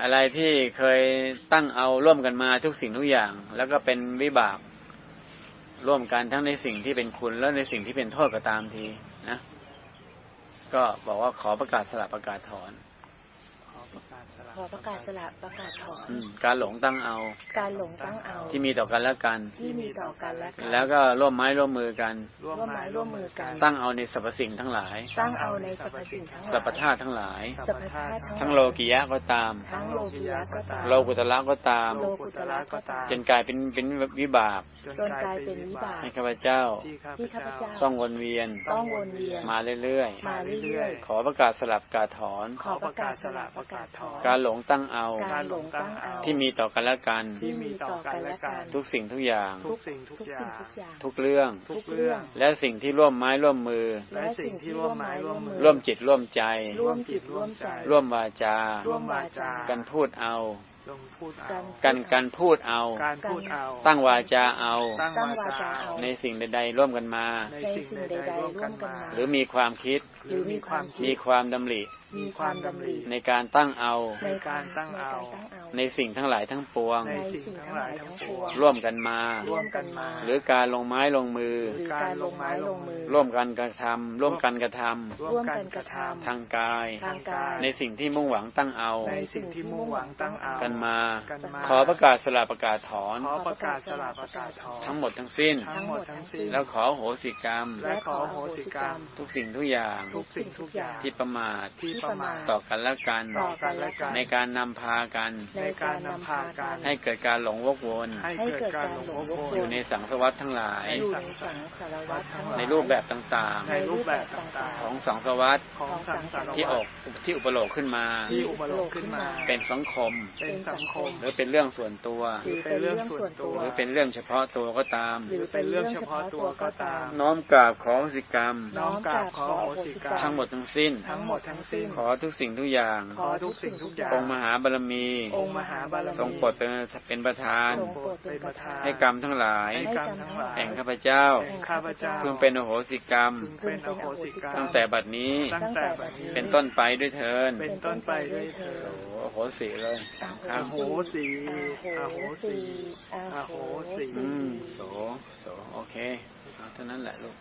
อะไรที่เคยตั้งเอาร่วมกันมาทุกสิ่งทุกอย่าง แล้วก็เป็นวิบากร่วมกันทั้งในสิ่งที่เป็นคุณและในสิ่งที่เป็นโทษก็ตามทีนะ ก็บอกว่าขอประกาศสละประกาศถอน ขอประกาศสละขอประกาศสละประกาศถอนอืมการหลงตั้งเอา การหลงตั้งเอา ที่มีต่อกันและกัน ที่มีต่อกันและกัน แล้วก็ร่วมไม้ร่วมมือกัน ร่วมไม้ร่วมมือกัน ตั้งเอาในสรรพสิ่งทั้งหลาย ตั้งเอาในสรรพสิ่งทั้งหลาย สรรพธาตุทั้งหลาย สรรพธาตุทั้งโลกิยะก็ตาม ทั้งโลกียะก็ตาม โลกุตละก็ตาม โลกุตระก็ตาม จนกลายเป็นเป็นวิบากจนกลายเป็นวิบากให้ข้าพเจ้า ที่ข้าพที่ข้าพเจ้าเจ้า ต้องวนเวียน ต้องวนเวียน มาเรื่อยมาเรื่อยๆ ขอประกาศสลับกาถอนๆขอประกาศสละประกาศถอนการหลงตั้งเอา การหลงตั้งเอาที่มีต่อกันและกัน ที่มีต่อกันและกัน ทุกสิ่งทุกอย่าง ทุกสิ่งทุทุกกอสิ่ย่างงทุกอย่าง ทุกเรื่อง ทุกเรื่อง และสิ่งที่ร่วมไม้ร่วมมือ และสิ่งที่ร่วมไม้ร่วมมือ ร่วมจิตร่วมใจ ร่วมจิตร่วมใจ ร่วมวาจา ร่วมวาจา กันพูดเอาลงพูดเอากันกันพูดเอาการพูดเอา ตั้งวาจาเอาตั้งตั้งวาวาจาจาเอาเอาในสิ่งใดๆร่วมกันมาในสิ่งใด ๆ ร่วมกันมา หรือมีความคิดหรือมีความมีคิดความดำริมีความดำริในการตั้งเอา ในการตั้งเอา ในสิ่งทั้งหลายทั้งปวง ในสิ่งทั้งหลายทั้งปวง ร่วมกันมา ร่วมกันมา หรือการลงไม้ลงมือหรือการลงไม้ลงมือ ร่วมกันกระทำร่วมกันกระทำร่วมกันกระทำทางกายทางกายในสิ่งที่มุ่งหวังตั้งเอา ในสิ่งที่มุ่งหวังตั้งเอากันมากันมา ขอประกาศสละประกาศถอน ขอประกาศสละประกาศถอน ทั้งหมดทั้งสิ้น ทั้งหมดทั้งสิ้น แล้วขอโหสิกรรม และขอโหสิกรรม ทุกสิ่งทุกอย่าง ทุกสิ่งทุกอย่าง ที่ประมาทที่ประมาทต่อกันและกันต่อกันและกันในการนำพากันในการนำพากัน ให้เกิดการหลงวกวนให้เกิดการหลงวกวอยู่นในสังสวัตทั้งหลายอยู่ในสังสารวัฏทั้งหลาย ในรูปแบบต่างในรูปแบบต่างๆๆของสังสวัตของสังสารวัฏที่ออกที่อุปโลกขึ้นมาที่อุปโลกขึ้นมา เป็นสังคมเป็นสังคมหรือเป็นเรื่องส่วนตัวหรือเป็นเรื่องส่วนตัวหรือเป็นเรื่องเฉพาะตัวก็ตาม หรือเป็นเรื่องเฉพาะตัวก็ตาม น้อมกราบขอโหสิกรรม น้อมกราบขอโหสิกรรม ทั้งหมดทั้งสิ้นทั้งหมดทั้งสิ้นขอทุกสิ่งทุกอย่างขอทุกสิ่งทุกอย่างองค์มหาบารมี องค์มหาบารมีทรงโปรดเป็นเป็นประธานทรงโปรดเป็นประธานให้กรรมทั้งหลายให้กรรมทั้งหลายแห่งข้าพเจ้าแห่งข้าพเจ้าพึงเป็นอโหสิกรรมพึงเป็นอโหสิกรรมตั้งแต่บัดนี้ตั้งแต่บัดนี้เป็นต้นไปด้วยเทินเป็นต้นไปด้วยเธอโอ้โหสิเลยอครับโหสีอโหสีออโหสีอืมโสโสโอเคเอาเท่านั้นแหละลูก